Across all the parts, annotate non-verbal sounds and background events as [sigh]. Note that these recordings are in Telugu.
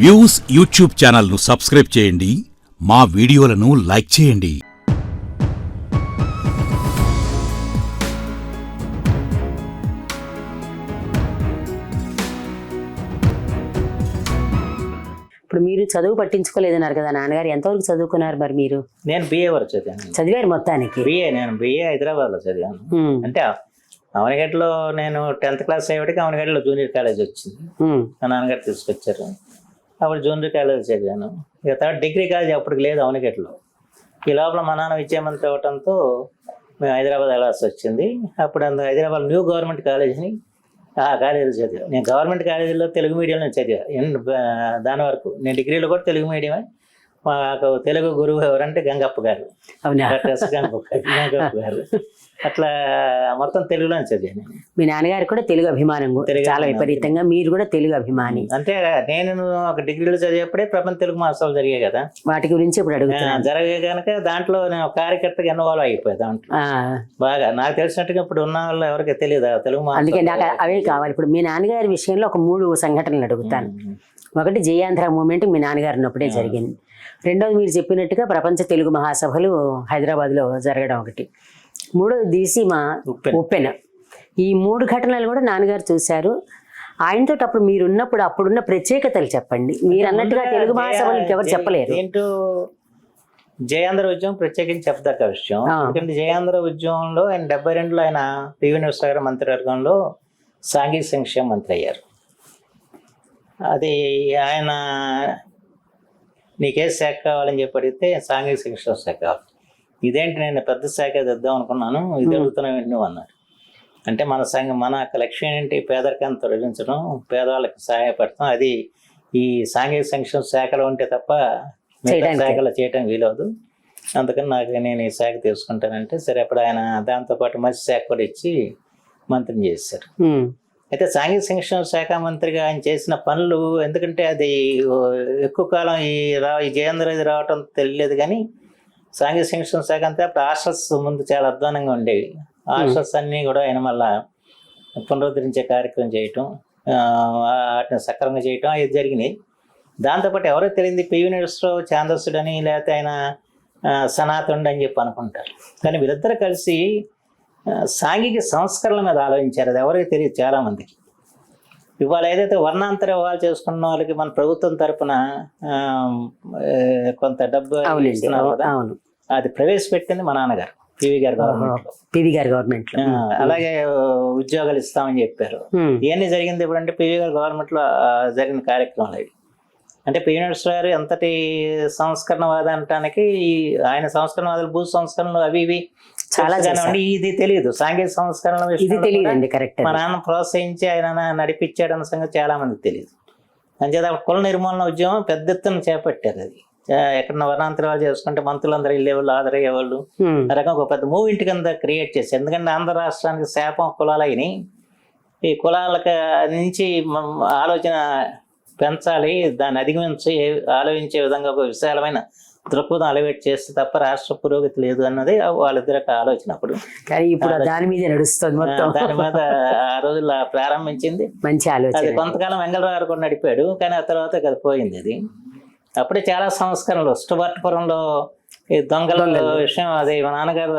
వ్యూస్ యూట్యూబ్ ఛానల్ను సబ్స్క్రైబ్ చేయండి. మా వీడియోలను లైక్ చేయండి. ఇప్పుడు మీరు చదువు పట్టించుకోలేదన్నారు కదా నాన్నగారు ఎంతవరకు చదువుకున్నారు మరి మీరు? నేను బిఏ వరకు చదివాను. చదివారు మొత్తానికి? బిఏ నేను బిఏ హైదరాబాద్లో చదివాను. ఉమ్, అంటే అవనగడ్డలో నేను టెన్త్ క్లాస్ అయ్యేటికి అవనగడ్డలో జూనియర్ కాలేజ్ వచ్చింది. మా నాన్నగారు తీసుకొచ్చారు. అప్పుడు జూనియర్ కాలేజ్ చదివాను. ఇక తర్వాత డిగ్రీ కాలేజ్ అప్పటికి లేదు అవనికెట్లో. ఈ లోపల మా నాన్న విద్యామంత్రి అవ్వడంతో మేము హైదరాబాద్ వెళ్ళాల్సి వచ్చింది. అప్పుడు అంత హైదరాబాద్ న్యూ గవర్నమెంట్ కాలేజీని ఆ కాలేజీలో చదివా నేను గవర్నమెంట్ కాలేజీలో తెలుగు మీడియంలో చదివా దాని వరకు. నేను డిగ్రీలో కూడా తెలుగు మీడియమే. మాకు తెలుగు గురువు ఎవరంటే గంగప్ప గారు. గంగప్ప గారు. అట్లా మొత్తం తెలుగులోనే చదివాను. మీ నాన్నగారు కూడా తెలుగు అభిమానం చాలా. విపరీతంగా మీరు కూడా తెలుగు అభిమాని. అంటే నేను ఒక డిగ్రీలో చదివేప్పుడే ప్రపంచ తెలుగు మహోత్సవాలు జరిగాయి కదా. వాటి గురించి ఇప్పుడు ఆ, అడుగుతున్నాను. జరిగే కనుక దాంట్లో నేను ఒక కార్యకర్తగా ఇన్వాల్వ్ అయిపోయాయి దాంట్లో. బాగా నాకు తెలిసినట్టుగా ఇప్పుడు ఉన్న వాళ్ళు ఎవరికి తెలియదు తెలుగు అందుకే నాకు. అవే కావాలి. ఇప్పుడు మీ నాన్నగారి విషయంలో ఒక మూడు సంఘటనలు అడుగుతాను. ఒకటి జయాంధ్ర మూమెంట్ మీ నాన్నగారు ఉన్నప్పుడే జరిగింది. రెండోది మీరు చెప్పినట్టుగా ప్రపంచ తెలుగు మహాసభలు హైదరాబాద్లో జరగడం ఒకటి. మూడోది దీసీమ ఉప్పెన. ఉప్పెన. ఈ మూడు ఘటనలు కూడా నాన్నగారు చూశారు. ఆయనతో అప్పుడు మీరు ఉన్నప్పుడు అప్పుడున్న ప్రత్యేకతలు చెప్పండి. మీరు అన్నట్టుగా తెలుగు మహాసభలు జయ- చెప్పలేరు. ఏంటో జయాంధ్ర ఉద్యమం ప్రత్యేకించి చెప్పదగ్గ విషయం. ఎందుకంటే జయాంధ్ర ఉద్యమంలో ఆయన డెబ్బై రెండులో ఆయన పివి నరసింహారావు మంత్రివర్గంలో సాంఘిక సంక్షేమ మంత్రి అయ్యారు. అది ఆయన నీకే శాఖ కావాలని చెప్పి అడిగితే సాంఘిక సంక్షేమ శాఖ కావాలి. ఇదేంటి నేను పెద్ద శాఖ తెద్దాం అనుకున్నాను ఇది అడుగుతున్నా నువ్వు అన్నారు. అంటే మన సంఘ మన యొక్క లక్ష్యం ఏంటి? పేదరికాన్ని తొలగించడం పేదవాళ్ళకి సహాయపడటం అది ఈ సాంఘిక సంక్షేమ శాఖలో ఉంటే తప్ప మిగతా. శాఖలో చేయటం వీలవదు. అందుకని నాకు నేను ఈ శాఖ తీసుకుంటానంటే సరే అప్పుడు ఆయన దాంతోపాటు మత్స్య శాఖ కూడా ఇచ్చి మంత్రిని చేశారు. అయితే సాంఘిక సంక్షేమ శాఖ మంత్రిగా ఆయన చేసిన పనులు ఎందుకంటే అది ఎక్కువ కాలం ఈ రా ఈ జయేంద్ర ఇది రావటం తెలియలేదు కానీ సాంఘిక సంక్షేమ శాఖ అంతా అప్పుడు హాస్టల్స్ ముందు చాలా అధ్వానంగా ఉండేవి. హాస్టల్స్ అన్నీ కూడా ఆయన మళ్ళా పునరుద్ధరించే కార్యక్రమం చేయటం వాటిని సక్రమంగా చేయటం అది జరిగినాయి. దాంతోపాటు ఎవరో తెలియంది పివి నరసరావు ఛాందస్సుడు అని లేకపోతే ఆయన సనాతనుడు అని చెప్పి అనుకుంటారు. కానీ వీళ్ళిద్దరు కలిసి సాంఘిక సంస్కరణల మీద ఆలోచించారు. అది ఎవరికి తెలియదు చాలా మందికి ఇవాళ ఏదైతే వర్ణాంతర వివాహాలు చేసుకున్న వాళ్ళకి మన ప్రభుత్వం ఏ, కొంత డబ్బు ఇస్తున్నారు కదా అది ప్రవేశపెట్టింది మా నాన్నగారు పివి గారు గవర్నమెంట్. పివి గారి గవర్నమెంట్ అలాగే ఉద్యోగాలు ఇస్తామని చెప్పారు. ఇవన్నీ జరిగింది ఎప్పుడంటే పివి గారు గవర్నమెంట్లో జరిగిన కార్యక్రమాలు ఇవి అంటే పివి నరసింహ గారు ఎంతటి సంస్కరణవాద అనటానికి ఈ ఆయన సంస్కరణవాదాలు భూ సంస్కరణలు అవి ఇవి చాలా కానివ్వండి, ఇది తెలియదు. సాంఘిక సంస్కరణల ఇది తెలియదండి కరెక్ట్ మా నాన్న ప్రోత్సహించి ఆయన నడిపించాడు అన్న సంగతి చాలా మందికి తెలియదు. అంచేత అప్పుడు కుల నిర్మూలన ఉద్యమం పెద్ద ఎత్తున చేపట్టారు అది. ఎక్కడన్నా వర్ణాంతరాలు చేసుకుంటే మంత్రులందరూ వెళ్ళేవాళ్ళు ఆదరయ్యేవాళ్ళు. ఆ రకంగా ఒక పెద్ద మూవింటి కింద క్రియేట్ చేశారు. ఎందుకంటే ఆంధ్ర రాష్ట్రానికి శాపం కులాలు అయినాయి. ఈ కులాలకు నుంచి ఆలోచన పెంచాలి దాన్ని అధిగమించి ఆలోచించే విధంగా ఒక విశాలమైన దృక్పథం అలవేట్ చేస్తే తప్ప రాష్ట్ర పురోగతి లేదు అన్నది వాళ్ళిద్దరి ఆలోచన అప్పుడు. కానీ ఇప్పుడు దాని మీదే నడుస్తుంది మొత్తం. దాని మీద ఆ రోజుల్లో ప్రారంభించింది. మంచి అది ఆలోచన కొంతకాలం వెంగళరావు కూడా నడిపాడు కానీ ఆ తర్వాత అది పోయింది అది. అప్పుడే చాలా సంస్కరణలు స్టువర్ట్పురంలో ఈ దొంగల విషయం అది మా నాన్నగారు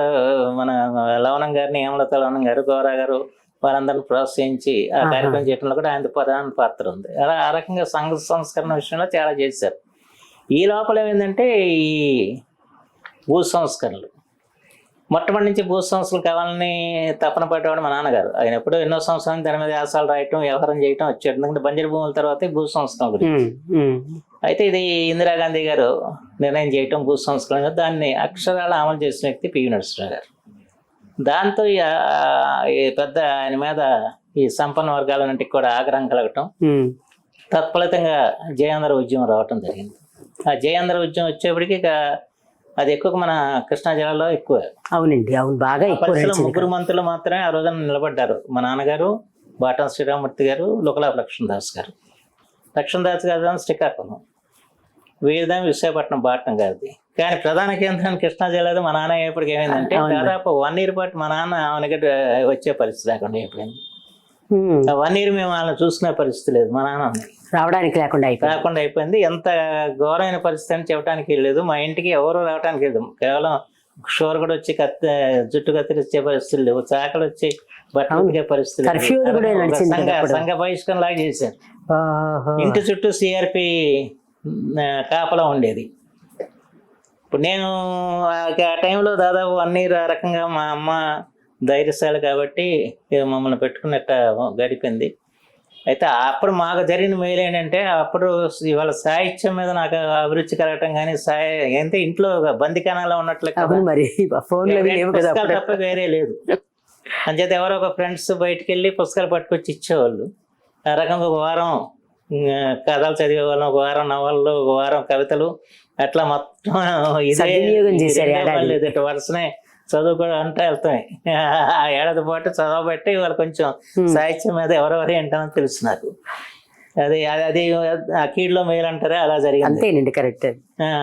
మన లవణం గారిని హేమలత లవణం గారు గౌరా గారు వారందరిని ప్రోత్సహించి ఆ కార్యక్రమం చేయడంలో కూడా ఆయన ప్రధాన పాత్ర ఉంది. అలా ఆ రకంగా సంఘ సంస్కరణ విషయంలో చాలా చేశారు. ఈ లోపల ఏమైందంటే ఈ భూ సంస్కరణలు. మొట్టమొదటి నుంచి భూ సంస్థలు కావాలని తపన పడ్డవాడు మా నాన్నగారు. ఆయన ఎప్పుడో ఎన్నో సంవత్సరాలు దాని మీద వ్యాసాలు రాయటం వ్యవహారం చేయటం వచ్చాడు. ఎందుకంటే బంజరు భూముల తర్వాత భూ సంస్కరణ గురించి. అయితే ఇది ఇందిరాగాంధీ గారు నిర్ణయం చేయటం భూ సంస్కరణ దాన్ని అక్షరాల అమలు చేసిన వ్యక్తి పివి నరసింహరావు గారు. దాంతో ఈ, పెద్ద ఆయన మీద ఈ సంపన్న వర్గాలన్నింటికి కూడా ఆగ్రహం కలగటం తత్ఫలితంగా జయాంధ్ర ఉద్యమం రావటం జరిగింది. ఆ జయాంధ్ర ఉద్యమం వచ్చేప్పటికి ఇక అది ఎక్కువ మన కృష్ణా జిల్లాలో ఎక్కువ. అవునండి అవును బాగా ఎక్కువ ముగ్గురు మంత్రులు మాత్రమే ఆ రోజున నిలబడ్డారు. మా నాన్నగారు బాటం శ్రీరామూర్తి గారు లుకలాపు లక్ష్మణదాస్ గారు. లక్ష్మణదాస్ గారు శ్రీకాకుళం. వీరిదాం విశాఖపట్నం బాటం గారిది. కానీ ప్రధాన కేంద్రం కృష్ణా జిల్లాలో మా నాన్న ఎప్పటికి ఏమైందంటే. దాదాపు వన్ ఇయర్ పాటు మా నాన్న ఆమె వచ్చే పరిస్థితి లేకుండా అయిపోయింది. వన్ ఇయర్ మేము వాళ్ళని చూసుకునే పరిస్థితి లేదు. మా నాన్న రావడానికి లేకుండా అయిపోయింది. రాకుండా అయిపోయింది. ఎంత ఘోరమైన పరిస్థితి అని చెప్పడానికి లేదు. మా ఇంటికి ఎవరు రావడానికి లేదు. కేవలం షోర్ కూడా వచ్చి కత్తి జుట్టు కత్తిరించే పరిస్థితులు లేవు చాకలు వచ్చి ఉతికే పరిస్థితులు సంఘ బహిష్కరణ లాగా చేశారు. ఇంటి చుట్టూ సిఆర్పి కాపలా ఉండేది. ఇప్పుడు నేను ఆ- ఆ టైంలో దాదాపు అన్ని రకంగా మా అమ్మ ధైర్యశాలి కాబట్టి మమ్మల్ని పెట్టుకున్నట్ట గడిపింది. అయితే అప్పుడు మాకు జరిగిన మేలు ఏంటంటే అప్పుడు ఇవాళ సాహిత్యం మీద నాకు అభిరుచి కలగటం కానీ సాయి అంటే ఇంట్లో బందికానాలో ఉన్నట్లు మరి తప్ప వేరే లేదు. అంచేత ఎవరో ఒక ఫ్రెండ్స్ బయటికి వెళ్ళి పుస్తకాలు పట్టుకొచ్చి ఇచ్చేవాళ్ళు. ఆ రకంగా ఒక వారం కథలు చదివేవాళ్ళం ఒక వారం నవళ్ళు ఒక వారం కవితలు అట్లా మొత్తం ఇదే వరుసనే చదువు కూడా అంటే వెళ్తాయి. ఆ ఏడాది పాటు చదవబట్టి వాళ్ళు కొంచెం. సాహిత్యం మీద ఎవరెవరు ఏంటో తెలుసు నాకు. అది అది- అది ఆ కీడులో మేలు అంటారే అలా జరిగింది. అంతేనండి కరెక్ట్.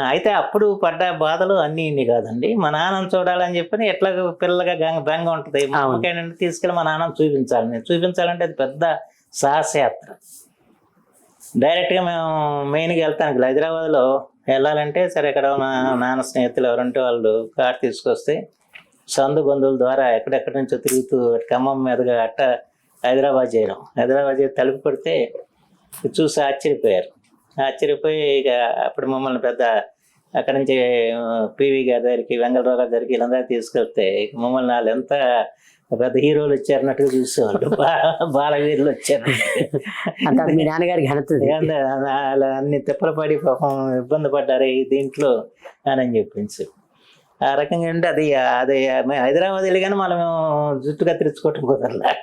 అయితే అప్పుడు పడ్డ బాధలు అన్ని ఇన్ని కాదండి. మా నాన్నని చూడాలని చెప్పి ఎట్లా పిల్లగా గంగ బెంగ ఉంటుంది. మా అవును. అమ్మకి ఏంటంటే తీసుకెళ్ళి మా నాన్నని చూపించాలి. నేను చూపించాలంటే అది పెద్ద సాహసయాత్ర. డైరెక్ట్గా మేము మెయిన్గా వెళ్తానికి హైదరాబాద్లో వెళ్ళాలంటే సరే ఇక్కడ మా నాన్న స్నేహితులు ఎవరంటే వాళ్ళు కార్ తీసుకొస్తే సందు గొంతుల ద్వారా ఎక్కడెక్కడి నుంచో తిరుగుతూ ఖమ్మం మీదుగా అట్ట హైదరాబాద్ చేయడం హైదరాబాద్ చేసి తలుపు కొడితే చూసి ఆశ్చర్యపోయారు. ఆశ్చర్యపోయి ఇక అప్పుడు మమ్మల్ని పెద్ద అక్కడి నుంచి పివి గారి దగ్గరికి వెంగళరావు గారి దగ్గరికి వీళ్ళందరూ తీసుకెళ్తే ఇక మమ్మల్ని వాళ్ళు ఎంత పెద్ద హీరోలు వచ్చారన్నట్టుగా చూసేవాళ్ళు. బాలవీరులు వచ్చారు. మీ నాన్నగారి ఘనత అన్ని తిప్పలు పడి పాపం ఇబ్బంది పడ్డారు ఈ దీంట్లో అని చెప్పించి ఆ రకంగా అంటే అది అది మేము హైదరాబాద్ వెళ్ళగానే మళ్ళీ మేము జుట్టు కత్తిరించుకోవటం కుదరలే.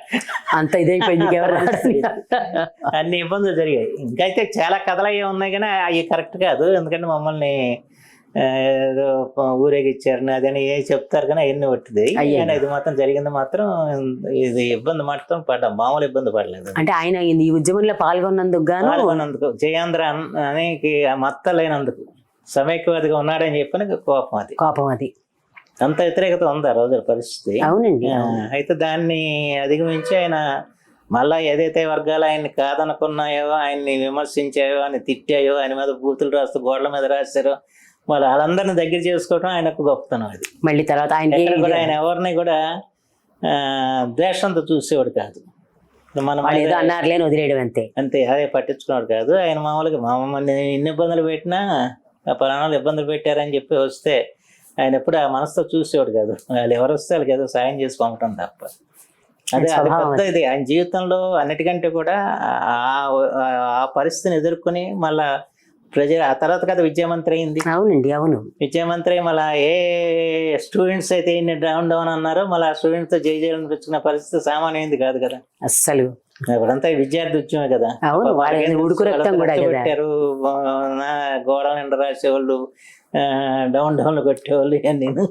అంత ఇదైపోయింది [laughs] అన్ని ఇబ్బందులు జరిగాయి. ఇంకైతే చాలా కథలు అయ్యే ఉన్నాయి కానీ అవి కరెక్ట్ కాదు. ఎందుకంటే మమ్మల్ని ఏదో ఊరేగిచ్చారని అదని ఏ చెప్తారు కానీ అవన్నీ అయ్యయ్యో. కానీ ఇది మాత్రం జరిగింది మాత్రం ఇది ఇబ్బంది మాత్రం పడ్డాం. మామూలు ఇబ్బంది పడలేదు. అంటే ఆయన ఈ ఉద్యమంలో పాల్గొన్నందుకు గాను పాల్గొన్నందుకు. జయాంధ్ర అన్- అని మత్తలేనందుకు. సమైక్యవాదిగా ఉన్నాడని చెప్పిన కోపం అది. కోపం అది. అంత వ్యతిరేకత ఉంది ఆ రోజుల పరిస్థితి. అవునండి. అయితే దాన్ని అధిగమించి ఆయన మళ్ళా ఏదైతే వర్గాలు ఆయన్ని కాదనుకున్నాయో ఆయన్ని విమర్శించాయో ఆయన తిట్టాయో ఆయన మీద బూతులు రాస్తూ గోడల మీద రాశారో మళ్ళీ వాళ్ళందరినీ దగ్గర చేసుకోవడం ఆయనకు గొప్పతనం అది. మళ్ళీ తర్వాత ఎక్కడ కూడా ఆయన ఎవరిని కూడా ద్వేషంతో చూసేవాడు కాదు. మన అన్నారులేని వదిలేయడం అంతే. అంతే అదే పట్టించుకున్నాడు కాదు. ఆయన మామూలుగా మా మమ్మల్ని ఇన్ని ఇబ్బందులు పెట్టినా పలానాలు ఇబ్బందులు పెట్టారని చెప్పి వస్తే ఆయన ఎప్పుడు ఆ మనసుతో చూసేవాడు కాదు. వాళ్ళు ఎవరు వస్తే వాళ్ళకి ఏదో సాయం చేసి పంపటం తప్ప. అదే అది పెద్ద ఇది. ఆయన జీవితంలో అన్నిటికంటే కూడా ఆ పరిస్థితిని ఎదుర్కొని మళ్ళా ప్రజలు ఆ తర్వాత కదా విద్యామంత్రి అయింది. అవునండి అవును. విద్యామంత్రి మళ్ళా ఏ స్టూడెంట్స్ అయితే డౌన్ డౌన్ అన్నారో మళ్ళీ ఆ స్టూడెంట్స్ జై జైలు తెచ్చుకున్న పరిస్థితి సామాన్యమైంది కాదు కదా. అస్సలు. ఇప్పుడంతా విద్యార్థి ఉద్యమం కదా. అవును, తెలుసు, రక్తం కూడా గోడల నిండా రాసేవాళ్ళు. డౌన్ డౌన్ కొట్టేవాళ్ళు నేను.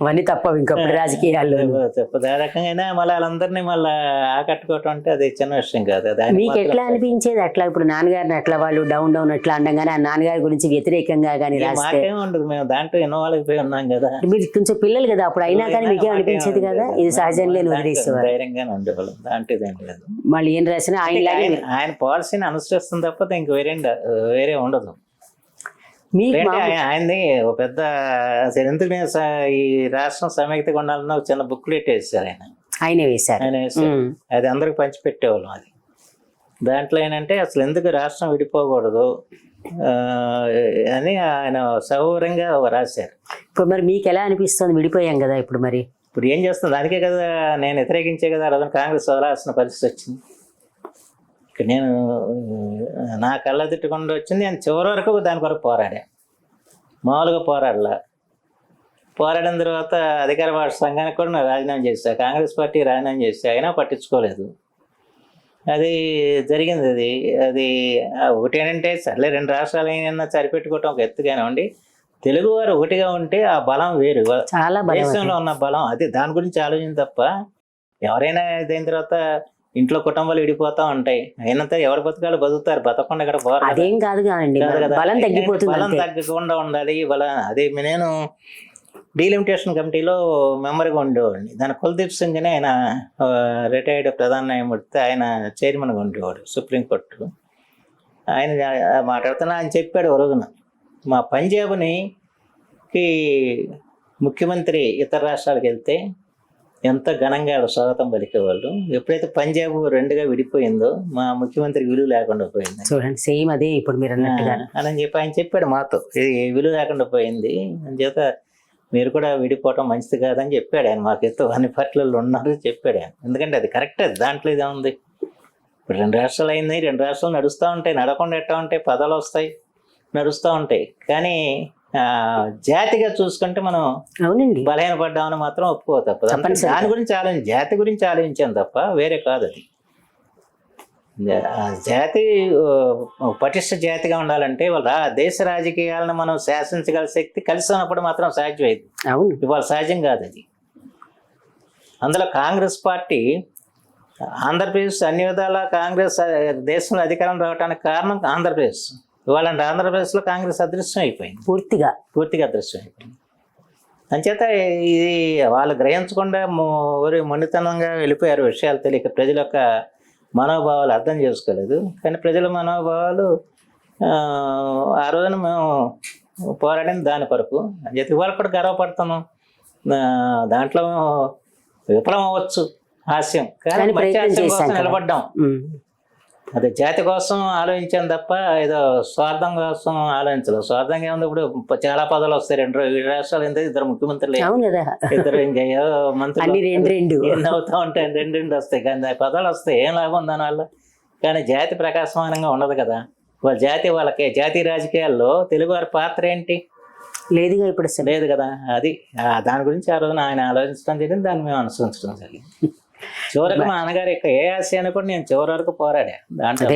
అవన్నీ తప్పవు ఇంకప్పుడు రాజకీయాల్లో చెప్పదు ఆ రకంగా మళ్ళీ వాళ్ళందరినీ మళ్ళీ ఆకట్టుకోవటం అంటే అది చిన్న విషయం కాదు. మీకు ఎట్లా అనిపించేది? అట్లా ఇప్పుడు నాన్నగారిని అట్లా వాళ్ళు డౌన్ డౌన్ అట్లా అనగానే ఆ నాన్నగారి గురించి వ్యతిరేకంగా కానీ రాస్తే? ఉండదు. మేము దాంట్లో ఇన్వాల్వ్ అయిపోయి ఉన్నాం కదా. మీరు కొంచెం పిల్లలు కదా. అప్పుడు అయినా కానీ మీకేం అనిపించేది కదా? ఇది సహజం లేని వదిలేసేవారు. ధైర్యంగానే ఉండేవాళ్ళం. దాంట్లో ఏం లేదు. మళ్ళీ ఏం రాసినా ఆయన ఆయన ఆయన పాలసీని అనుసరిస్తుంది తప్ప ఇంక వేరే వేరే ఉండదు మీకు ఏంటంటే మామూలు- ఆయన- ఆయనది ఒక పెద్ద ఎందుకు నేను ఈ రాష్ట్రం సమైక్యతగా ఉండాలన్న ఒక చిన్న బుక్లెట్ వేసారు ఆయన. ఆయనే వేశారు. ఆయన వేశారు. అది అందరికి పంచిపెట్టేవాళ్ళం అది. దాంట్లో ఏంటంటే అసలు ఎందుకు రాష్ట్రం విడిపోకూడదు అని ఆయన సౌరంగా రాశారు. ఇప్పుడు మరి మీకు ఎలా అనిపిస్తుంది విడిపోయాం కదా ఇప్పుడు మరి? ఇప్పుడు ఏం చేస్తుంది దానికే కదా నేను వ్యతిరేకించే కదా రోజున కాంగ్రెస్ వదలాల్సిన పరిస్థితి వచ్చింది. నేను నా కళ్ళ తిట్టకుండా వచ్చింది. నేను చివరి వరకు దాని కొరకు పోరాడా మామూలుగా పోరాడలా. పోరాడిన తర్వాత అధికార భాష సంఘానికి కూడా నేను రాజీనామా చేశా. కాంగ్రెస్ పార్టీ రాజీనామా చేశా. అయినా పట్టించుకోలేదు. అది జరిగింది అది. అది ఒకటేనంటే సర్లే రెండు రాష్ట్రాలు అయినా సరిపెట్టుకోవటం ఒక ఎత్తు కానివ్వండి. తెలుగు వారు ఒకటిగా ఉంటే ఆ బలం వేరు. చాలా. దేశంలో ఉన్న బలం అదే దాని గురించి ఆలోచన తప్ప ఎవరైనా ఇదైన తర్వాత ఇంట్లో కుటుంబాలు విడిపోతా ఉంటాయి. అయినంత ఎవరి బతకాలు బతుకుతారు. బతకుండా ఇక్కడ పోరు. అదేం కాదు కానండి. కాదు కదా. బలం తగ్గిపోతుంది బలం తగ్గకుండా ఉండాలి. బలం అదే నేను డీలిమిటేషన్ కమిటీలో మెంబర్గా ఉండేవాడిని. దాని కుల్దీప్ సింగ్ అని ఆయన రిటైర్డ్ ప్రధాన న్యాయమూర్తి ఆయన చైర్మన్గా ఉండేవాడు సుప్రీంకోర్టు. ఆయన మాట్లాడుతున్నా ఆయన చెప్పాడు ఒక రోజున. మా పంజాబ్ని కి ముఖ్యమంత్రి ఇతర రాష్ట్రాలకు వెళ్తే ఎంత ఘనంగా స్వాగతం పలికేవాళ్ళు? ఎప్పుడైతే పంజాబ్ రెండుగా విడిపోయిందో మా ముఖ్యమంత్రికి విలువ లేకుండా పోయింది. చూడండి సేమ్ అదే ఇప్పుడు మీరు అని చెప్పి ఆయన చెప్పాడు మాతో. ఇది విలువ లేకుండా పోయింది. అని చేత మీరు కూడా విడిపోవటం మంచిది కాదని చెప్పాడు ఆయన మాకు ఎంతో అన్ని పార్టీలలో ఉన్నారు చెప్పాడు ఆయన. ఎందుకంటే అది కరెక్ట్ అది దాంట్లో ఇదే ఉంది. ఇప్పుడు రెండు రాష్ట్రాలు అయింది రెండు రాష్ట్రాలు నడుస్తూ ఉంటాయి. నడకుండా ఎట్టా ఉంటాయి? పదాలు వస్తాయి నడుస్తూ ఉంటాయి. కానీ జాతిగా చూసుకుంటే మనం అవునండి. బలహీనపడ్డామని మాత్రం ఒప్పుకో తప్పనిసరిగా. దాని గురించి ఆలోచించి జాతి గురించి ఆలోచించాను తప్ప వేరే కాదు అది. జాతి పటిష్ట జాతిగా ఉండాలంటే వాళ్ళ దేశ రాజకీయాలను మనం శాసించగల శక్తి కలిసి ఉన్నప్పుడు మాత్రం సాధ్యమైంది. అవును. ఇవాళ సహజం కాదు అది. అందులో కాంగ్రెస్ పార్టీ ఆంధ్రప్రదేశ్ అన్ని విధాల కాంగ్రెస్ దేశంలో అధికారం రావడానికి కారణం ఆంధ్రప్రదేశ్. ఇవాళ ఆంధ్రప్రదేశ్లో కాంగ్రెస్ అదృశ్యం అయిపోయింది. పూర్తిగా. పూర్తిగా అదృశ్యం అయిపోయింది. అంచేత ఇది వాళ్ళు గ్రహించకుండా ఊరి మొండితనంగా వెళ్ళిపోయారు విషయాలు తెలియక ప్రజల యొక్క మనోభావాలు అర్థం చేసుకోలేదు. కానీ ప్రజల మనోభావాలు ఆ, రోజున మేము పోరాడిన దాని కొరకు అంచేత ఇవాళ కూడా గర్వపడుతున్నాం. దాంట్లో విఫలం అవ్వచ్చు హాస్యం. కానీ మంచి హాస్యం కోసం. నిలబడ్డాం. అదే జాతి కోసం ఆలోచించాను తప్ప ఏదో స్వార్థం కోసం ఆలోచించలేదు. స్వార్థంగా ఏముంది? ఇప్పుడు చాలా పదాలు వస్తాయి. రెండు రాష్ట్రాలు ఎంత? ఇద్దరు ముఖ్యమంత్రులు. ఇద్దరు ఇంకా ఏదో అన్ని మంత్రులు రెండు రెండు. ఎన్ని అవుతా ఉంటాయి? రెండు రెండు వస్తాయి. కానీ పదాలు వస్తాయి ఏం లాభం దానివల్ల కానీ జాతి ప్రకాశమానంగా ఉండదు కదా. వాళ్ళ జాతి వాళ్ళకి జాతీయ రాజకీయాల్లో తెలుగు వారి పాత్ర ఏంటి? లేదుగా ఇప్పుడు లేదు కదా. అది దాని గురించి ఆ రోజున ఆయన ఆలోచించడం జరిగింది. దాన్ని మేము అనుసరించడం జరిగింది. చివరికి మా నాన్నగారి యొక్క ఏ ఆశయాన్ని కూడా నేను చివరి వరకు పోరాడా? దాంట్లో.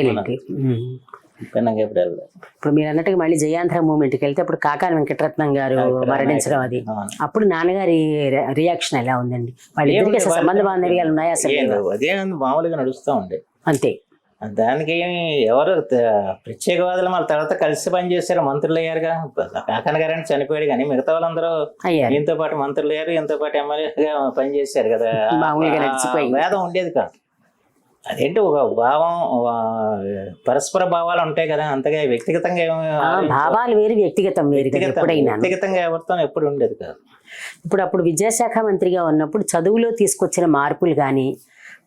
ఇప్పుడు మీరు అన్నట్టుగా మళ్ళీ జయాంధ్ర మూమెంట్కి వెళ్తే అప్పుడు కాకాని వెంకటరత్నం గారు మరణించడం అది. అప్పుడు నాన్నగారి రియాక్షన్ ఎలా ఉందండి? వాళ్ళిద్దరికి సంబంధ బాంధవ్యాలు ఉన్నాయా అసలు. అదే మామూలుగా నడుస్తూ ఉండే. అంతే. దానికి ఎవరు ప్రత్యేకవాదులు మళ్ళీ తర్వాత కలిసి పనిచేశారు మంత్రులు అయ్యారుగా. కాకన గారని చనిపోయాడు కానీ మిగతా వాళ్ళందరూ ఈయనతో పాటు మంత్రులు అయ్యారు ఈయనతో పాటు ఎమ్మెల్యేగా పనిచేశారు కదా. భేదం ఉండేది కాదు. అదేంటి ఒక భావం పరస్పర భావాలు ఉంటాయి కదా అంతగా వ్యక్తిగతంగా భావాలు వేరు వ్యక్తిగతం వేరు వ్యక్తిగతంగా ఎవరితో ఎప్పుడు ఉండేది కాదు. ఇప్పుడు అప్పుడు విద్యాశాఖ మంత్రిగా ఉన్నప్పుడు చదువులో తీసుకొచ్చిన మార్పులు కానీ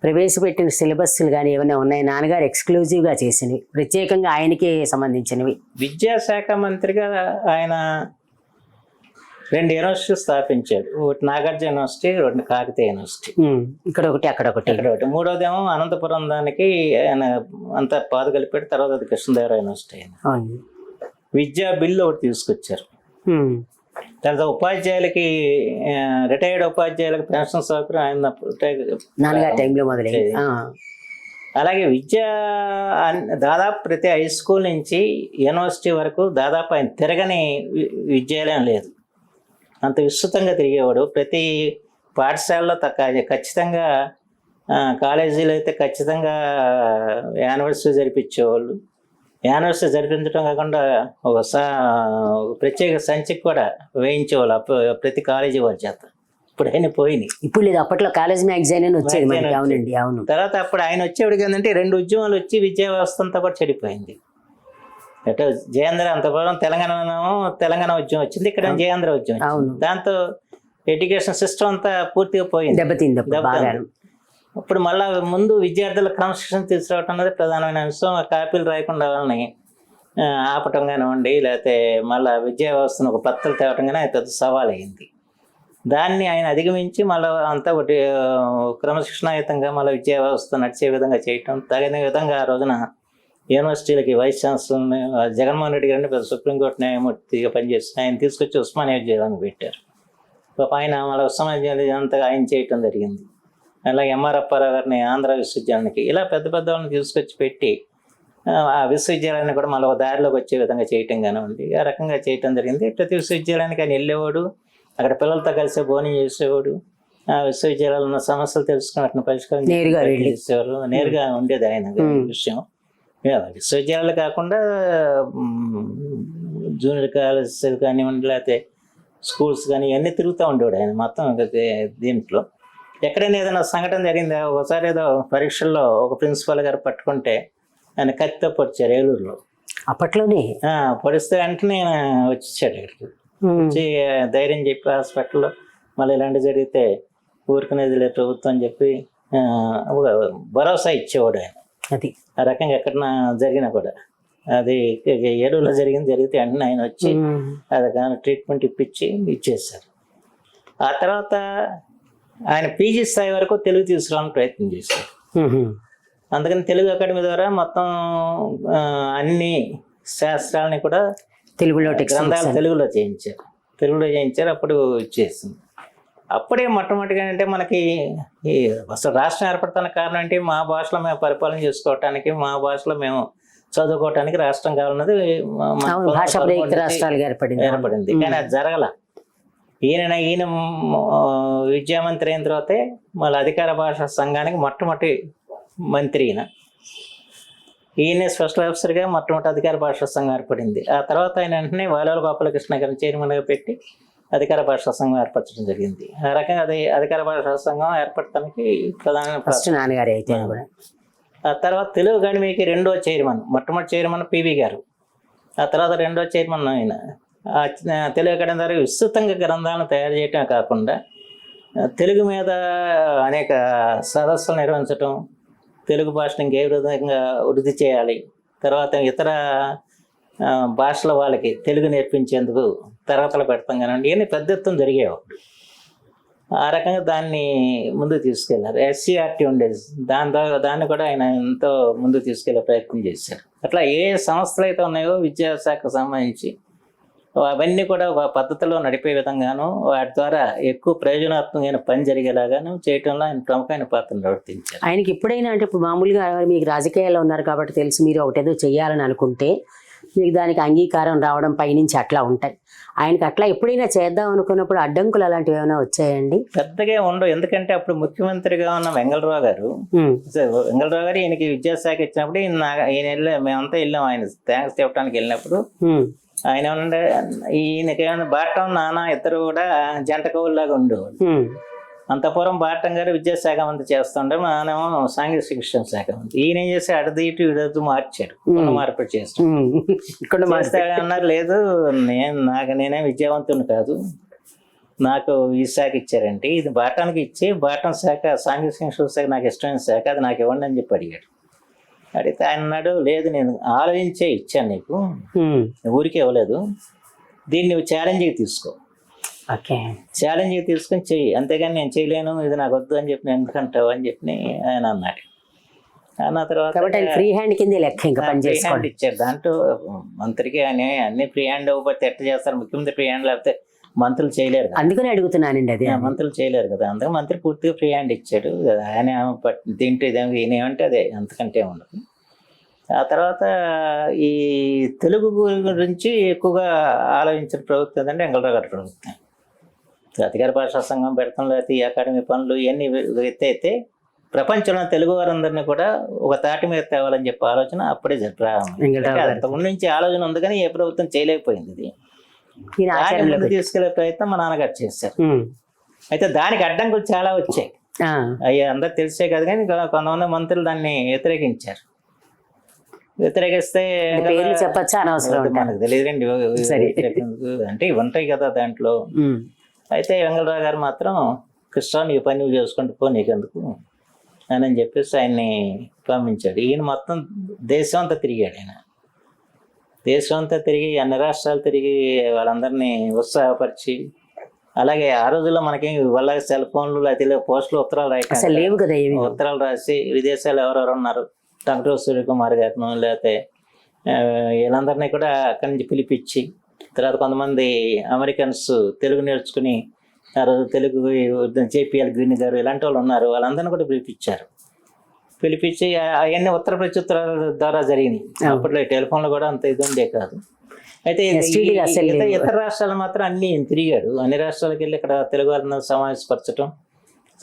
ప్రవేశపెట్టిన సిలబస్లు కానీ ఏమైనా ఉన్నాయి? నాన్నగారు ఎక్స్క్లూజివ్గా చేసినవి ప్రత్యేకంగా ఆయనకే సంబంధించినవి. విద్యాశాఖ మంత్రిగా ఆయన రెండు యూనివర్సిటీలు స్థాపించాడు ఒకటి నాగార్జున యూనివర్సిటీ రెండు కాకతీయ యూనివర్సిటీ. ఇక్కడ ఒకటి అక్కడ ఒకటి. ఇక్కడ ఒకటి. మూడోదేమో అనంతపురం దానికి ఆయన అంత పాదు కలిపాడు. తర్వాత అది కృష్ణదేవరాయ యూనివర్సిటీ విద్యా బిల్లు ఒకటి తీసుకొచ్చారు. తర్వాత ఉపాధ్యాయులకి రిటైర్డ్ ఉపాధ్యాయులకు పెన్షన్ సౌకర్యం ఆయన నాన్నగారి టైంలో మొదలైంది అలాగే విద్య దాదాపు ప్రతి హై స్కూల్ నుంచి యూనివర్సిటీ వరకు దాదాపు ఆయన తిరగని విద్యాలయం లేదు. అంత విస్తృతంగా తిరిగేవాడు. ప్రతి పాఠశాలలో తక్క ఖచ్చితంగా కాలేజీలో అయితే ఖచ్చితంగా యానివర్సరీ జరిపించేవాళ్ళు. యానివర్సరీ జరిపించడం కాకుండా ఒక ప్రత్యేక సంచికి కూడా వేయించేవాళ్ళు. ప్రతి కాలేజీ వాళ్ళ చేత. ఇప్పుడు ఆయన పోయినాయి. ఇప్పుడు లేదు అప్పట్లో కాలేజ్ మ్యాగజైన్ అని వచ్చేది మనకి. అవునండి అవును. తర్వాత అప్పుడు ఆయన వచ్చేవాడికి ఏంటంటే రెండు ఉద్యమాలు వచ్చి విద్యా వ్యవస్థ అంతా కూడా చెడిపోయింది. ఎటో జయేంద్ర అంత పూర్వం తెలంగాణలో తెలంగాణ ఉద్యమం వచ్చింది ఇక్కడ జయేంద్ర ఉద్యమం దాంతో ఎడ్యుకేషన్ సిస్టమ్ అంతా పూర్తిగా పోయింది. దెబ్బతింది ఇప్పుడు మళ్ళా ముందు విద్యార్థుల క్రమశిక్షణ తీసుకురావటం అనేది ప్రధానమైన అంశం. కాపీలు రాయకుండా వాళ్ళని ఆపటం కానివ్వండి లేకపోతే మళ్ళీ విద్యా వ్యవస్థను ఒక పత్రలు తేవటం కానీ పెద్ద సవాల్ అయింది. దాన్ని ఆయన అధిగమించి మళ్ళీ అంతా ఒకటి క్రమశిక్షణాయుతంగా మళ్ళీ విద్యా వ్యవస్థ నడిచే విధంగా చేయటం. తగిన విధంగా ఆ రోజున యూనివర్సిటీలకి వైస్ ఛాన్సలర్ని జగన్మోహన్ రెడ్డి గారిని పెద్ద సుప్రీంకోర్టు న్యాయమూర్తిగా పనిచేసిన ఆయన తీసుకొచ్చి ఉస్మానియా విద్యాలయానికి పెట్టారు. పాప ఆయన మళ్ళీ ఉస్మానియా అంతగా ఆయన చేయటం జరిగింది. అలాగే ఎంఆర్ అప్పారావు గారిని ఆంధ్ర విశ్వవిద్యాలయానికి ఇలా పెద్ద పెద్ద వాళ్ళని తీసుకొచ్చి పెట్టి ఆ, విశ్వవిద్యాలయాన్ని కూడా మళ్ళీ ఒక దారిలోకి వచ్చే విధంగా చేయటం కానివ్వండి. ఆ రకంగా చేయటం జరిగింది. ప్రతి విశ్వవిద్యాలయానికి ఆయన వెళ్ళేవాడు. అక్కడ పిల్లలతో కలిసి భోజనం చేసేవాడు. ఆ విశ్వవిద్యాలయంలో ఉన్న సమస్యలు తెలుసుకుని వాటిని పరిష్కారం. చేసేవారు. నేరుగా ఉండేది ఆయన. విషయం. విశ్వవిద్యాలయాలు కాకుండా జూనియర్ కాలేజ్ కానివ్వండి లేకపోతే స్కూల్స్ కానీ ఇవన్నీ తిరుగుతూ ఉండేవాడు ఆయన. మొత్తం దీంట్లో. ఎక్కడైనా ఏదైనా సంఘటన జరిగిందా? ఒకసారి ఏదో పరీక్షల్లో ఒక ప్రిన్సిపాల్ గారు పట్టుకుంటే ఆయన కత్తితో పొడిచారు ఏలూరులో. అప్పట్లోనే? పొడిస్తే వెంటనే వచ్చేసాడు ఇక్కడికి. వచ్చి ధైర్యం చెప్పి హాస్పిటల్లో మళ్ళీ ఇలాంటి జరిగితే ఊరుకునేది లేదు ప్రభుత్వం అని చెప్పి భరోసా ఇచ్చేవాడు ఆయన. అది. ఆ రకంగా ఎక్కడన్నా జరిగినా కూడా. అది ఏలూరులో జరిగింది జరిగితే వెంటనే ఆయన వచ్చి. అది ట్రీట్మెంట్ ఇప్పించి ఇచ్చేసారు ఆ తర్వాత ఆయన పీజీ స్థాయి వరకు తెలుగు తీసుకురావడానికి ప్రయత్నం చేశారు. అందుకని తెలుగు అకాడమీ ద్వారా మొత్తం అన్ని శాస్త్రాలని కూడా తెలుగులో గ్రంథాలు తెలుగులో చేయించారు. తెలుగులో చేయించారు అప్పుడు ఇచ్చేసింది అప్పుడే మొట్టమొదటిగా అంటే మనకి ఈ అసలు రాష్ట్రం ఏర్పడటానికి కారణం ఏంటి? మా భాషలో మేము పరిపాలన చేసుకోవటానికి మా భాషలో మేము చదువుకోవటానికి రాష్ట్రం కావాలన్నది ఏర్పడింది. కానీ అది జరగల. ఈయన ఈయన విద్యామంత్రి అయిన తర్వాతే మళ్ళీ అధికార భాషా సంఘానికి మొట్టమొదటి మంత్రి ఈయన. ఈయన స్పెషల్ ఆఫీసర్గా మొట్టమొదటి అధికార భాషా సంఘం ఏర్పడింది. ఆ తర్వాత ఆయన వెంటనే వాలాల గోపాలకృష్ణ గారిని చైర్మన్గా పెట్టి అధికార భాషా సంఘం ఏర్పరచడం జరిగింది. ఆ రకంగా అది అధికార భాషా సంఘం ఏర్పడటానికి ప్రధాన ఫస్ట్ నాన్నగారు అయితే కూడా. ఆ తర్వాత తెలుగు అకాడమీకి రెండో చైర్మన్ మొట్టమొదటి చైర్మన్ పివి గారు. ఆ తర్వాత రెండో చైర్మన్ ఆయన. తెలుగు అకాడమీ ద్వారా విస్తృతంగా గ్రంథాలను తయారు చేయటమే కాకుండా తెలుగు మీద అనేక సదస్సులు నిర్వహించటం తెలుగు భాషను ఇంకే విధంగా వృద్ధి చేయాలి తర్వాత ఇతర భాషల వాళ్ళకి తెలుగు నేర్పించేందుకు తరగతులు పెడతాం కానివ్వండి ఇవన్నీ పెద్ద ఎత్తున జరిగేవి. ఆ రకంగా దాన్ని ముందుకు తీసుకెళ్ళారు. ఎస్సీఆర్టీ ఉండేది. దాని ద్వారా దాన్ని కూడా ఆయన ఎంతో ముందుకు తీసుకెళ్ళే ప్రయత్నం చేశారు. అట్లా ఏ సంస్థలు అయితే ఉన్నాయో విద్యాశాఖకు సంబంధించి అవన్నీ కూడా ఒక పద్ధతిలో నడిపే విధంగాను వాటి ద్వారా ఎక్కువ ప్రయోజనాత్మకమైన పని జరిగేలాగాను చేయటంలో ఆయన ప్రముఖమైన పాత్ర నిర్వర్తించారు. ఆయనకి ఎప్పుడైనా అంటే ఇప్పుడు మామూలుగా మీకు రాజకీయాల్లో ఉన్నారు కాబట్టి తెలుసు మీరు ఒకటేదో చెయ్యాలని అనుకుంటే మీకు దానికి అంగీకారం రావడం పైనుంచి అట్లా ఉంటాయి. ఆయనకి అట్లా ఎప్పుడైనా చేద్దాం అనుకున్నప్పుడు అడ్డంకులు అలాంటివి ఏమైనా వచ్చాయండి? పెద్దగా ఉండవు. ఎందుకంటే అప్పుడు ముఖ్యమంత్రిగా ఉన్న వెంగళరావు గారు వెంగళరావు గారు ఈయనకి విద్యాశాఖ ఇచ్చినప్పుడు ఈయన ఈయన వెళ్ళే మేమంతా వెళ్ళాం. ఆయన థ్యాంక్స్ చెప్పడానికి వెళ్ళినప్పుడు. ఆయన ఏమన్నా ఈయనకి ఏమైనా బాటం నాన్న ఇద్దరు కూడా జంట కవుల్లాగా ఉండేవాడు ఉమ్. అంతపురం బాటం గారు విద్యాశాఖ మంత్రి చేస్తుంటే మా నానేమో సాంఘిక శిక్షణ శాఖ మంత్రి. ఈయన ఏం చేసి అడది ఇటు ఇడదు మార్చాడు. మార్పిడి చేస్తాడు ఉమ్. ఇక్కడ మా చేస్తే ఆయన అన్నారు లేదు నేను నాకు నేనే విద్యావంతుని కాదు. నాకు ఈ శాఖ ఇచ్చారంటే ఇది బాటానికి ఇచ్చి బాటం శాఖ సాంఘిక శిక్షణ శాఖ నాకు ఇష్టమైన శాఖ అది నాకు ఇవ్వండి అని చెప్పి అడిగాడు. అడిగితే ఆయన అన్నాడు లేదు నేను ఆలోచించే ఇచ్చాను నీకు. ఊరికే ఇవ్వలేదు. దీన్ని నువ్వు ఛాలెంజ్కి తీసుకో. ఓకే. ఛాలెంజ్కి తీసుకొని చెయ్యి. అంతేగాని నేను చేయలేను. ఇది నాకు వద్దు అని చెప్పి ఎందుకంటావు అని చెప్పి ఆయన అన్నాడు. అన్న తర్వాత కాబట్టి ఫ్రీ హ్యాండ్ కిందే లెక్క ఇంకా పని చేసుకోండి. ఇచ్చారు. దాంట్లో మంత్రికి ఆయన అన్ని ఫ్రీ హ్యాండ్ ఇవ్వకపోతే ఎట్ట చేస్తారు? ముఖ్యమంత్రి ఫ్రీ హ్యాండ్ లేకపోతే మంత్రులు చేయలేరు అందుకని అడుగుతున్నానండి అది. మంత్రులు చేయలేరు కదా. అందుకే మంత్రి పూర్తిగా ఫ్రీ హ్యాండ్ ఇచ్చాడు. ఆయన దీంట్లో ఇదేమో ఈయన ఏమంటే అదే అంతకంటే ఉండదు. ఆ తర్వాత ఈ తెలుగు గురించి ఎక్కువగా ఆలోచించిన ప్రభుత్వం ఏంటంటే వెంకటరావు గారి ప్రభుత్వం. అధికార భాషా సంఘం పెడతాం లేకపోతే ఈ అకాడమీ పనులు ఇవన్నీ ఎత్తే అయితే ప్రపంచంలో తెలుగు వారందరినీ కూడా ఒక తాటి మీద తేవాలని చెప్పి ఆలోచన అప్పుడే ప్రారంభం అంతకుముందు నుంచి ఆలోచన ఉంది కానీ ఏ ప్రభుత్వం చేయలేకపోయింది ఇది. ఈయన తీసుకెళ్ళే ప్రయత్నం మా నాన్నగారు చేశారు. ఉమ్. అయితే దానికి అడ్డంకులు చాలా వచ్చాయి. ఆ. అవి అందరు తెలిసే కదా కానీ కొ- కొంతమంది మంత్రులు దాన్ని వ్యతిరేకించారు. వ్యతిరేకిస్తే పేర్లు చెప్పచ్చా? అనవసరం అది మనకు తెలియదండి సరే. అంటే ఇవి ఉంటాయి కదా దాంట్లో. ఉమ్. అయితే వెంగళరావు గారు మాత్రం కృష్ణ నీ పని నువ్వు చేసుకుంటూ పో నీకెందుకు? అని చెప్పేసి ఆయన్ని పంపించాడు. ఈయన మొత్తం దేశం అంతా తిరిగాడు ఆయన. దేశం అంతా తిరిగి అన్ని రాష్ట్రాలు తిరిగి వాళ్ళందరినీ ఉత్సాహపరిచి అలాగే ఆ రోజుల్లో మనకి వాళ్ళ సెల్ ఫోన్లు లేకపోతే పోస్టులు ఉత్తరాలు రాయటం లేవు కదా ఉత్తరాలు రాసి విదేశాలు ఎవరెవరు ఉన్నారు? టంకటూరు సూర్యకుమార్ గారిను లేకపోతే వీళ్ళందరినీ కూడా అక్కడి నుంచి పిలిపించి తర్వాత కొంతమంది అమెరికన్స్ తెలుగు నేర్చుకుని ఆ రోజు తెలుగు జేపీఎల్ గ్రీన్ గారు ఇలాంటి వాళ్ళు ఉన్నారు. వాళ్ళందరినీ కూడా పిలిపించారు. పిలిపించి అవన్నీ ఉత్తర ప్రత్యుత్తరాల ద్వారా జరిగినాయి అప్పట్లో టెలిఫోన్లు కూడా అంత ఇది ఉండే కాదు. అయితే ఇతర- రాష్ట్రాలు మాత్రం అన్ని తిరిగాడు అన్ని రాష్ట్రాలకు వెళ్ళి ఇక్కడ తెలుగు వారిని సమావేశపరచడం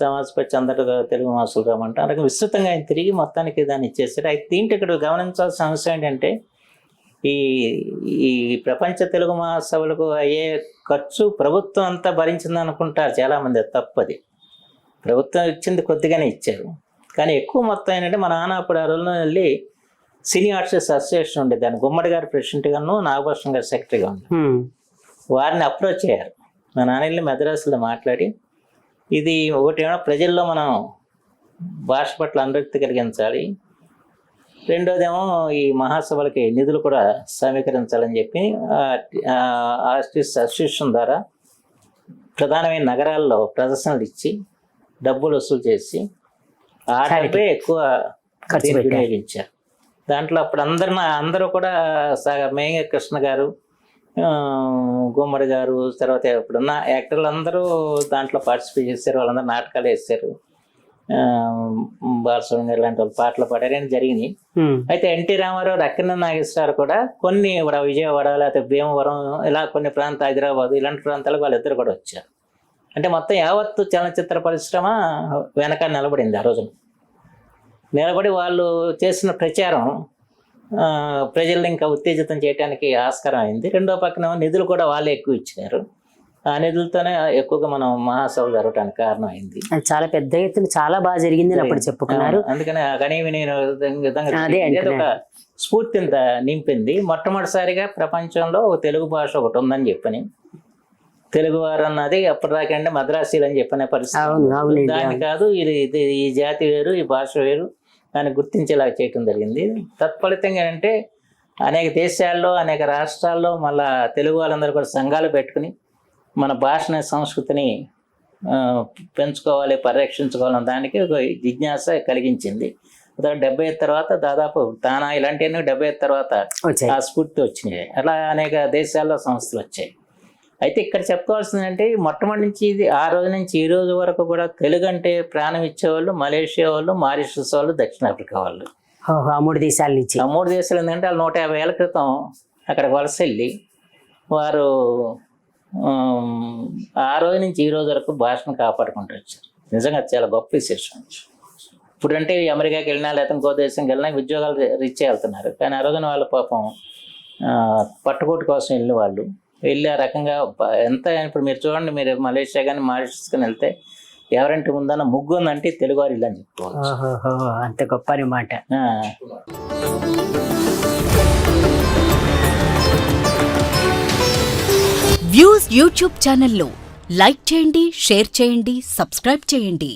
సమాజపరిచి అందరూ తెలుగు మాసులు రమ్మంటే అలాగే విస్తృతంగా ఆయన తిరిగి మొత్తానికి దాన్ని ఇచ్చేసాడు అయితే దీంట్లో ఇక్కడ గమనించాల్సిన అంశం ఏంటంటే ఈ ఈ ప్రపంచ తెలుగు మహాసభలకు అయ్యే ఖర్చు ప్రభుత్వం అంతా భరించింది అనుకుంటారు చాలామంది. తప్పది. ప్రభుత్వం ఇచ్చింది కొద్దిగానే ఇచ్చారు. కానీ ఎక్కువ మొత్తం ఏంటంటే మా నాన్న అప్పుడు ఆ రోజున వెళ్ళి సినీ ఆర్టిస్ట్ అసోసియేషన్ ఉండేది దాని గుమ్మడి గారు ప్రెసిడెంట్గాను నాగభూషణ గారు సెక్రటరీగా ఉమ్, వారిని అప్రోచ్ అయ్యారు మా నాన్న వెళ్ళి మద్రాసులో మాట్లాడి ఇది ఒకటేమో ప్రజల్లో మనం భాష పట్ల అనురక్తి కలిగించాలి. రెండోదేమో ఈ మహాసభలకి నిధులు కూడా సమీకరించాలని చెప్పి ఆర్టిస్ట్ అసోసియేషన్ ద్వారా ప్రధానమైన నగరాల్లో ప్రదర్శనలు ఇచ్చి డబ్బులు వసూలు చేసి ఆ డబ్బే ఎక్కువ ఖర్చు. వినియోగించారు. దాంట్లో అప్పుడు అందరు అందరూ కూడా సగ మేఘ కృష్ణ గారు గుమ్మడి గారు తర్వాత ఇప్పుడున్న యాక్టర్లు అందరూ దాంట్లో పార్టిసిపేట్ చేశారు. వాళ్ళందరూ నాటకాలు వేస్తారు ఆ, బాలస్వామి గారు లాంటి వాళ్ళు పాటలు పాడారు. అని జరిగినాయి. అయితే ఎన్టీ రామారావు రక్కన నాగేశ్వరరావు కూడా కొన్ని విజయవాడ లేకపోతే భీమవరం ఇలా కొన్ని ప్రాంత హైదరాబాద్ ఇలాంటి ప్రాంతాలకు వాళ్ళిద్దరు కూడా వచ్చారు. అంటే మొత్తం యావత్తు చలనచిత్ర పరిశ్రమ వెనక నిలబడింది ఆ రోజున. నిలబడి వాళ్ళు చేసిన ప్రచారం ప్రజల్ని ఇంకా ఉత్తేజితం చేయడానికి ఆస్కారం అయింది. రెండో పక్కన నిధులు కూడా వాళ్ళే ఎక్కువ ఇచ్చినారు. ఆ నిధులతోనే ఎక్కువగా మనం మహాసభ జరగడానికి కారణం అయింది. చాలా పెద్ద ఎత్తున చాలా బాగా జరిగిందని అప్పుడు చెప్పుకున్నారు. అందుకని విధంగా ఇది ఒక. స్ఫూర్తిని నింపింది. మొట్టమొదటిసారిగా ప్రపంచంలో ఒక తెలుగు భాష ఒకటి ఉందని చెప్పని తెలుగు వారు అన్నది అప్పటిదాకంటే మద్రాసీలు అని చెప్పిన పరిస్థితి. దాని. కాదు ఇది ఇది ఈ జాతి వేరు ఈ భాష వేరు దాన్ని గుర్తించేలా చేయటం జరిగింది. తత్ఫలితంగా ఏంటంటే అనేక దేశాల్లో అనేక రాష్ట్రాల్లో మళ్ళా తెలుగు వాళ్ళందరూ కూడా సంఘాలు పెట్టుకుని మన భాషని సంస్కృతిని పెంచుకోవాలి పరిరక్షించుకోవాలన్న దానికి ఒక జిజ్ఞాస కలిగించింది. డెబ్బై ఐదు తర్వాత దాదాపు తానా ఇలాంటివన్నీ డెబ్బై ఐదు తర్వాత ఆ స్ఫూర్తి వచ్చినాయి. అలా అనేక దేశాల్లో సంస్థలు వచ్చాయి. అయితే ఇక్కడ చెప్పుకోవాల్సింది అంటే మొట్టమొదటి నుంచి ఇది ఆ రోజు నుంచి ఈ రోజు వరకు కూడా తెలుగు అంటే ప్రాణం ఇచ్చేవాళ్ళు మలేషియా వాళ్ళు మారిషస్ వాళ్ళు దక్షిణాఫ్రికా వాళ్ళు. మూడు దేశాల నుంచి. ఆ మూడు దేశాలు ఏంటంటే వాళ్ళు నూట యాభై ఏళ్ళ క్రితం అక్కడ వలస వెళ్ళి వారు ఆ రోజు నుంచి ఈ రోజు వరకు భాషను కాపాడుకుంటూ వచ్చారు. నిజంగా చాలా గొప్ప విశేషం. ఇప్పుడంటే అమెరికాకి వెళ్ళినా లేకపోతే ఇంకో దేశంకి వెళ్ళినా ఉద్యోగాలు రీచ్ వెళ్తున్నారు. కానీ ఆ రోజున వాళ్ళ పాపం పట్టుకోటు కోసం వెళ్ళిన వాళ్ళు. వెళ్ళి ఆ రకంగా ఎంత ఇప్పుడు మీరు చూడండి మీరు మలేషియా కానీ మారిషస్ కానీ వెళ్తే ఎవరింటి ముందన్న ముగ్గు ఉందంటే తెలుగు వారి ఇల్లు అని చెప్పుకోవచ్చు. అంత గొప్ప అనమాట ఆ. వ్యూస్ యూట్యూబ్ ఛానల్లో లైక్ చేయండి షేర్ చేయండి సబ్స్క్రైబ్ చేయండి.